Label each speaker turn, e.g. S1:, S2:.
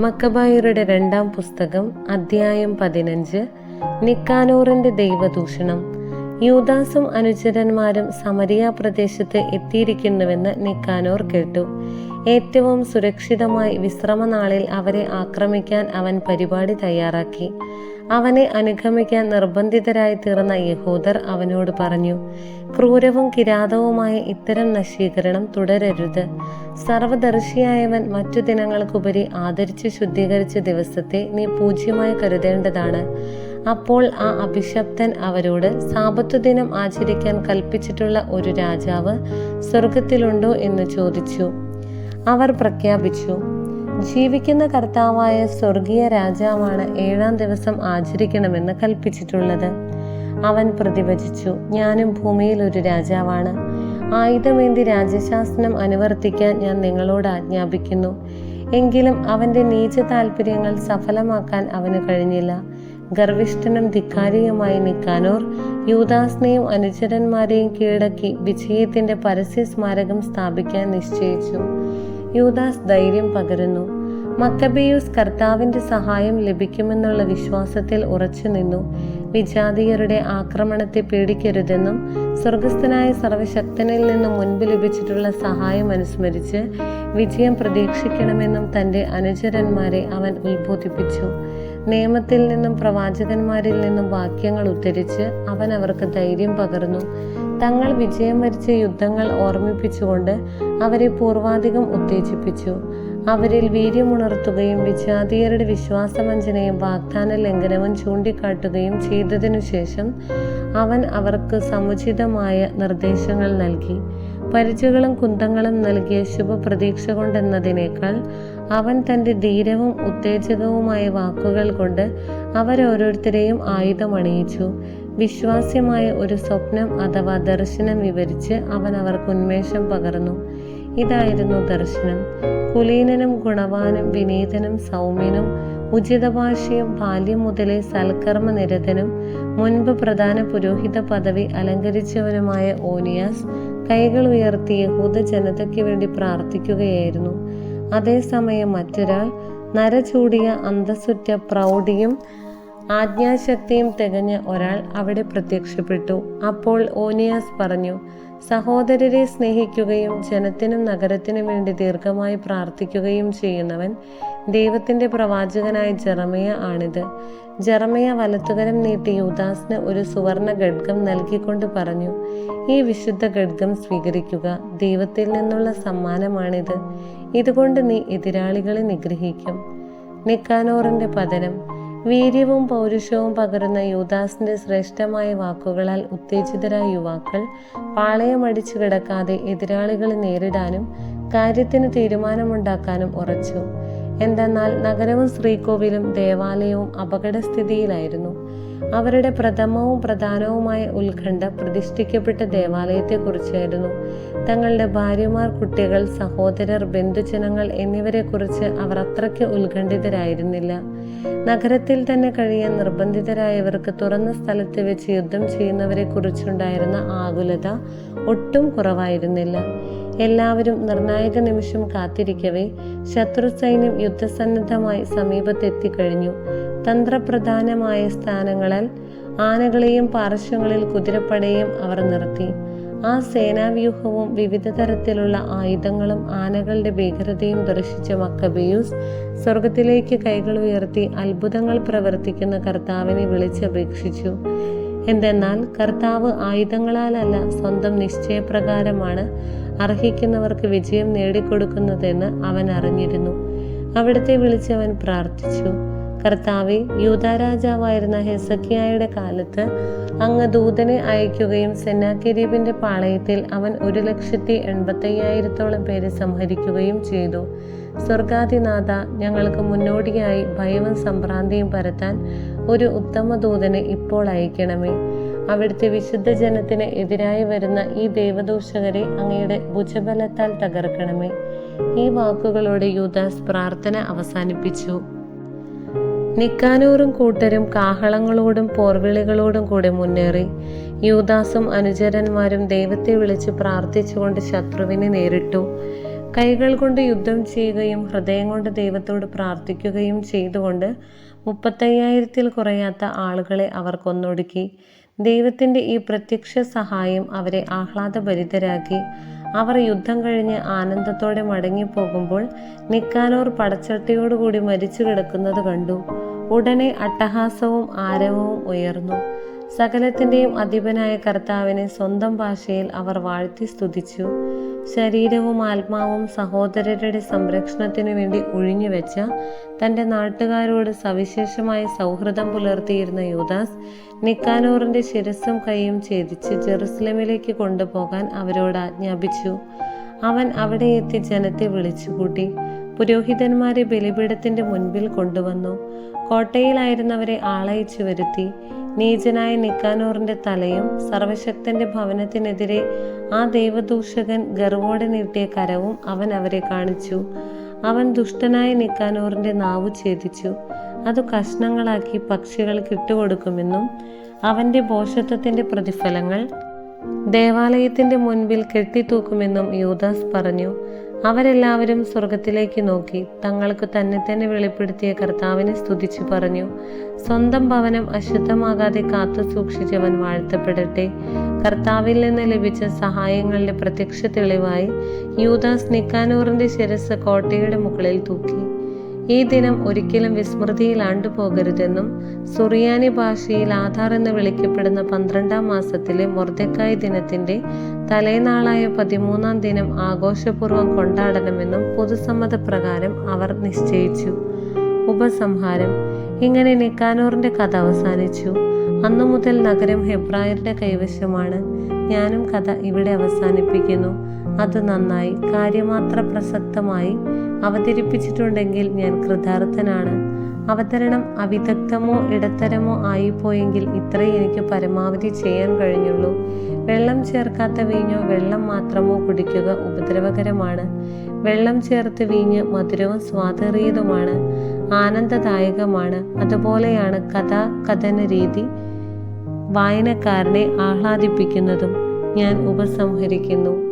S1: മക്കബായരുടെ രണ്ടാം പുസ്തകം അധ്യായം പതിനഞ്ച് നിക്കാനോറിന്റെ ദൈവദൂഷണം. യൂദാസും അനുചരന്മാരും സമരിയ പ്രദേശത്ത് എത്തിയിരിക്കുന്നുവെന്ന് നിക്കാനോർ കേട്ടു. ഏറ്റവും സുരക്ഷിതമായി വിശ്രമനാളിൽ അവരെ ആക്രമിക്കാൻ അവൻ പരിപാടി തയ്യാറാക്കി. അവനെ അനുഗമിക്കാൻ നിർബന്ധിതരായി തീർന്ന യഹൂദർ അവനോട് പറഞ്ഞു ക്രൂരവും കിരാതവുമായ ഇത്തരം നശീകരണം തുടരരുത്. സർവദർശിയായവൻ മറ്റു ദിനങ്ങൾക്കുപരി ആദരിച്ച് ശുദ്ധീകരിച്ച ദിവസത്തെ നീ പൂജ്യമായി കരുതേണ്ടതാണ്. അപ്പോൾ ആ അഭിശപ്തൻ അവരോട് സാപത്തു ദിനം ആചരിക്കാൻ കൽപ്പിച്ചിട്ടുള്ള ഒരു രാജാവ് സ്വർഗത്തിലുണ്ടോ എന്ന് ചോദിച്ചു. അവർ പ്രഖ്യാപിച്ചു ജീവിക്കുന്ന കർത്താവായ സ്വർഗീയ രാജാവാണ് ഏഴാം ദിവസം ആചരിക്കണമെന്ന് കൽപ്പിച്ചിട്ടുള്ളത്. അവൻ പ്രതിവചിച്ചു ഞാനും ഭൂമിയിൽ ഒരു രാജാവാണ്. ആയുധമേന്തി രാജശാസനം അനുവർത്തിക്കാൻ ഞാൻ നിങ്ങളോട് ആജ്ഞാപിക്കുന്നു. എങ്കിലും അവന്റെ നീച താല്പര്യങ്ങൾ സഫലമാക്കാൻ അവന് കഴിഞ്ഞില്ല. ഗർവിഷ്ഠനും ധിക്കാരിയുമായി നിക്കാനോർ യൂദാസിനെയും അനുചരന്മാരെയും കീഴടക്കി വിജയത്തിന്റെ പരസ്യ സ്മാരകം സ്ഥാപിക്കാൻ നിശ്ചയിച്ചു. യൂദാസ് ധൈര്യം പകരുന്നു. മക്കബിയൂസ് കർത്താവിന്റെ സഹായം ലഭിക്കുമെന്നുള്ള വിശ്വാസത്തിൽ ഉറച്ചു നിന്നു. വിജാതീയരുടെ ആക്രമണത്തെ പേടിക്കരുതെന്നും സ്വർഗസ്ഥനായ സർവശക്തനിൽ നിന്നും മുൻപ് ലഭിച്ചിട്ടുള്ള സഹായം അനുസ്മരിച്ച് വിജയം പ്രതീക്ഷിക്കണമെന്നും തന്റെ അനുചരന്മാരെ അവൻ ഉത്ബോധിപ്പിച്ചു. നിയമത്തിൽ നിന്നും പ്രവാചകന്മാരിൽ നിന്നും വാക്യങ്ങൾ ഉദ്ധരിച്ച് അവൻ അവർക്ക് ധൈര്യം പകർന്നു. തങ്ങൾ വിജയം വരിച്ച യുദ്ധങ്ങൾ ഓർമ്മിപ്പിച്ചുകൊണ്ട് അവരെ പൂർവാധികം ഉത്തേജിപ്പിച്ചു. അവരിൽ വീര്യമുണർത്തുകയും വിജാതീയരുടെ വിശ്വാസവഞ്ചനയും വാഗ്ദാന ലംഘനവും ചൂണ്ടിക്കാട്ടുകയും ചെയ്തതിനു ശേഷം അവൻ അവർക്ക് സമുചിതമായ നിർദ്ദേശങ്ങൾ നൽകി. പരിചകളും കുന്തങ്ങളും നൽകിയ ശുഭപ്രതീക്ഷ കൊണ്ടെന്നതിനേക്കാൾ അവൻ തന്റെ ധീരവും ഉത്തേജകവുമായ വാക്കുകൾ കൊണ്ട് അവരോരോരുത്തരെയും ആയുധമണിയിച്ചു. വിശ്വാസ്യമായ ഒരു സ്വപ്നം അഥവാ ദർശനം വിവരിച്ച് അവൻ അവർക്ക് ഉന്മേഷം പകർന്നു. ഇതായിരുന്നു ദർശനം. കുലീനനും ഗുണവാനും വിനീതനും സൗമ്യനും ഉചിതഭാഷയും ബാല്യം മുതലേ സൽക്കർമ്മ നിരതനും മുൻപ് പ്രധാന പുരോഹിത പദവി അലങ്കരിച്ചവനുമായ ഓനിയാസ് കൈകൾ ഉയർത്തി യഹൂദ ജനതയ്ക്ക് വേണ്ടി പ്രാർത്ഥിക്കുകയായിരുന്നു. അതേസമയം മറ്റൊരാൾ നരചൂടിയ അന്തസ്സുറ്റ പ്രൗഢിയും ആജ്ഞാശക്തിയും തികഞ്ഞ ഒരാൾ അവിടെ പ്രത്യക്ഷപ്പെട്ടു. അപ്പോൾ ഓനിയാസ് പറഞ്ഞു സഹോദരരെ സ്നേഹിക്കുകയും ജനത്തിനും നഗരത്തിനും വേണ്ടി ദീർഘമായി പ്രാർത്ഥിക്കുകയും ചെയ്യുന്നവൻ ദൈവത്തിന്റെ പ്രവാചകനായ ജെറമയ ആണിത്. ജെറമയ വലത്തുകരം നീട്ടി യുദാസിന് ഒരു സുവർണ ഖഡ്ഗം നൽകിക്കൊണ്ട് പറഞ്ഞു ഈ വിശുദ്ധ ഖഡ്ഗം സ്വീകരിക്കുക. ദൈവത്തിൽ നിന്നുള്ള സമ്മാനമാണിത്. ഇതുകൊണ്ട് നീ എതിരാളികളെ നിഗ്രഹിക്കും. നിക്കാനോറിന്റെ പതനം വീര്യവും പൗരുഷവും പകരുന്ന യൂദാസിന്റെ ശ്രേഷ്ഠമായ വാക്കുകളാൽ ഉത്തേജിതരായ യുവാക്കൾ പാളയമടിച്ചു കിടക്കാതെ എതിരാളികളെ നേരിടാനും കാര്യത്തിന് തീരുമാനമുണ്ടാക്കാനും ഉറച്ചു. എന്തെന്നാൽ നഗരവും ശ്രീകോവിലും ദേവാലയവും അപകടസ്ഥിതിയിലായിരുന്നു. അവരുടെ പ്രഥമവും പ്രധാനവുമായ ഉത്കണ്ഠ പ്രതിഷ്ഠിക്കപ്പെട്ട ദേവാലയത്തെക്കുറിച്ചായിരുന്നു. തങ്ങളുടെ ഭാര്യമാർ കുട്ടികൾ സഹോദരർ ബന്ധുജനങ്ങൾ എന്നിവരെക്കുറിച്ച് അവർ അത്രയ്ക്ക് ഉത്കണ്ഠിതരായിരുന്നില്ല. നഗരത്തിൽ തന്നെ കഴിയാൻ നിർബന്ധിതരായവർക്ക് തുറന്ന സ്ഥലത്ത് വെച്ച് യുദ്ധം ചെയ്യുന്നവരെ കുറിച്ചുണ്ടായിരുന്ന ആകുലത ഒട്ടും കുറവായിരുന്നില്ല. എല്ലാവരും നിർണായക നിമിഷം കാത്തിരിക്കവേ. ശത്രു സൈന്യം യുദ്ധസന്നദ്ധമായി സമീപത്തെത്തിക്കഴിഞ്ഞു. തന്ത്രപ്രധാനമായ സ്ഥാനങ്ങളാൽ ആനകളെയും പാർശ്വങ്ങളിൽ കുതിരപ്പടയും അവർ നിർത്തി. ആ സേനാവ്യൂഹവും വിവിധ തരത്തിലുള്ള ആയുധങ്ങളും ആനകളുടെ ഭീകരതയും ദർശിച്ച മക്കബിയൂസ് സ്വർഗത്തിലേക്ക് കൈകൾ ഉയർത്തി അത്ഭുതങ്ങൾ പ്രവർത്തിക്കുന്ന കർത്താവിനെ വിളിച്ചപേക്ഷിച്ചു. എന്തെന്നാൽ കർത്താവ് ആയുധങ്ങളാലല്ല സ്വന്തം നിശ്ചയപ്രകാരമാണ് അർഹിക്കുന്നവർക്ക് വിജയം നേടിക്കൊടുക്കുന്നതെന്ന് അവൻ അറിഞ്ഞിരുന്നു. അവിടുത്തെ വിളിച്ചവൻ പ്രാർത്ഥിച്ചു കർത്താവെ യൂതാരാജാവായിരുന്ന ഹെസക്കിയായുടെ കാലത്ത് അങ്ങ് ദൂതനെ അയക്കുകയും സെന്നാക്കിരീപിന്റെ പാളയത്തിൽ അവൻ ഒരു ലക്ഷത്തി എൺപത്തയ്യായിരത്തോളം പേരെ സംഹരിക്കുകയും ചെയ്തു. സ്വർഗാധിനാഥ ഞങ്ങൾക്ക് മുന്നോടിയായി ഭയവും സംഭ്രാന്തിയും പരത്താൻ ഒരു ഉത്തമ ദൂതനെ ഇപ്പോൾ അയക്കണമേ. അവിടുത്തെ വിശുദ്ധ ജനത്തിന് എതിരായി വരുന്ന ഈ ദൈവദൂഷകരെ അങ്ങയുടെ ഭുജബലത്താൽ തകർക്കണമേ. ഈ വാക്കുകളോടെ യൂദാസ് പ്രാർത്ഥന അവസാനിപ്പിച്ചു. നിക്കാനൂറും കൂട്ടരും കാഹളങ്ങളോടും പോർവിളികളോടും കൂടെ മുന്നേറി. യൂദാസും അനുചരന്മാരും ദൈവത്തെ വിളിച്ച് പ്രാർത്ഥിച്ചുകൊണ്ട് ശത്രുവിനെ നേരിട്ടു. കൈകൾ കൊണ്ട് യുദ്ധം ചെയ്യുകയും ഹൃദയം കൊണ്ട് ദൈവത്തോട് പ്രാർത്ഥിക്കുകയും ചെയ്തുകൊണ്ട് മുപ്പത്തയ്യായിരത്തിൽ കുറയാത്ത ആളുകളെ അവർ കൊന്നൊടുക്കി. ദൈവത്തിന്റെ ഈ പ്രത്യക്ഷ സഹായം അവരെ ആഹ്ലാദഭരിതരാക്കി. അവർ യുദ്ധം കഴിഞ്ഞ് ആനന്ദത്തോടെ മടങ്ങിപ്പോകുമ്പോൾ നിക്കാനോർ പടച്ചട്ടയോടുകൂടി മരിച്ചു കിടക്കുന്നത് കണ്ടു. ഉടനെ അട്ടഹാസവും ആരവവും ഉയർന്നു. സകലത്തിന്റെയും അധിപനായ കർത്താവിനെ സ്വന്തം ഭാഷയിൽ അവർ വാഴ്ത്തി സ്തുതിച്ചു. ശരീരവും ആത്മാവും സഹോദരരുടെ സംരക്ഷണത്തിനു വേണ്ടി ഒഴിഞ്ഞുവെച്ച തന്റെ നാട്ടുകാരോട് സവിശേഷമായ സൗഹൃദം പുലർത്തിയിരുന്ന യൂദാസ് നിക്കാനോറിന്റെ ശിരസ്സും കൈയും ഛേദിച്ച് ജെറുസലമിലേക്ക് കൊണ്ടുപോകാൻ അവരോട് ആജ്ഞാപിച്ചു. അവൻ അവിടെ എത്തി ജനത്തെ വിളിച്ചുകൂട്ടി പുരോഹിതന്മാരെ ബലിപീഠത്തിന്റെ മുൻപിൽ കൊണ്ടുവന്നു കോട്ടയിലായിരുന്നവരെ ആളയച്ചു വരുത്തി നീചനായ നിക്കാനൂറിന്റെ തലയും സർവശക്തന്റെ ഭവനത്തിനെതിരെ ആ ദൈവദൂഷകൻ ഗർവോടെ നീട്ടിയ കരവും അവൻ അവരെ കാണിച്ചു. അവൻ ദുഷ്ടനായ നിക്കാനൂറിന്റെ നാവു ഛേദിച്ചു. അത് കഷ്ണങ്ങളാക്കി പക്ഷികൾക്ക് ഇട്ടുകൊടുക്കുമെന്നും അവന്റെ ബോഷത്വത്തിന്റെ പ്രതിഫലങ്ങൾ ദേവാലയത്തിന്റെ മുൻപിൽ കെട്ടിത്തൂക്കുമെന്നും യൂദാസ് പറഞ്ഞു. അവരെല്ലാവരും സ്വർഗത്തിലേക്ക് നോക്കി തങ്ങൾക്ക് തന്നെ തന്നെ വെളിപ്പെടുത്തിയ കർത്താവിനെ സ്തുതിച്ചു പറഞ്ഞു സ്വന്തം ഭവനം അശുദ്ധമാകാതെ കാത്തു സൂക്ഷിച്ചവൻ വാഴ്ത്തപ്പെടട്ടെ. കർത്താവിൽ നിന്ന് ലഭിച്ച സഹായങ്ങളുടെ പ്രത്യക്ഷ തെളിവായി യൂദാസ് നിക്കാനൂറിന്റെ ശിരസ് കോട്ടയുടെ മുകളിൽ തൂക്കി. ഈ ദിനം ഒരിക്കലും വിസ്മൃതിയിൽ ആണ്ടുപോകരുതെന്നും സുറിയാനി ഭാഷയിൽ ആധാർ എന്ന് വിളിക്കപ്പെടുന്ന പന്ത്രണ്ടാം മാസത്തിലെ മൊർദക്കായ് ദിനത്തിന്റെ തലേനാളായ പതിമൂന്നാം ദിനം ആഘോഷപൂർവം കൊണ്ടാടണമെന്നും പൊതുസമ്മതപ്രകാരം അവർ നിശ്ചയിച്ചു. ഉപസംഹാരം. ഇങ്ങനെ നിക്കാനൂറിന്റെ കഥ അവസാനിച്ചു. അന്നു മുതൽ നഗരം ഹെബ്രായരുടെ കൈവശമാണ്. ഞാനും കഥ ഇവിടെ അവസാനിപ്പിക്കുന്നു. അത് നന്നായി കാര്യമാത്ര പ്രസക്തമായി അവതരിപ്പിച്ചിട്ടുണ്ടെങ്കിൽ ഞാൻ കൃതാർത്ഥനാണ്. അവതരണം അവിദഗ്ധമോ ഇടത്തരമോ ആയിപ്പോയെങ്കിൽ ഇത്രയും എനിക്ക് പരമാവധി ചെയ്യാൻ കഴിഞ്ഞുള്ളൂ. വെള്ളം ചേർക്കാത്ത വീഞ്ഞോ വെള്ളം മാത്രമോ കുടിക്കുക ഉപദ്രവകരമാണ്. വെള്ളം ചേർത്ത് വീഞ്ഞ് മധുരവും സ്വാതേറിയതുമാണ് ആനന്ദദായകമാണ്. അതുപോലെയാണ് കഥാ കഥന രീതി വായനക്കാരനെ ആഹ്ലാദിപ്പിക്കുന്നതും ഞാൻ ഉപസംഹരിക്കുന്നു.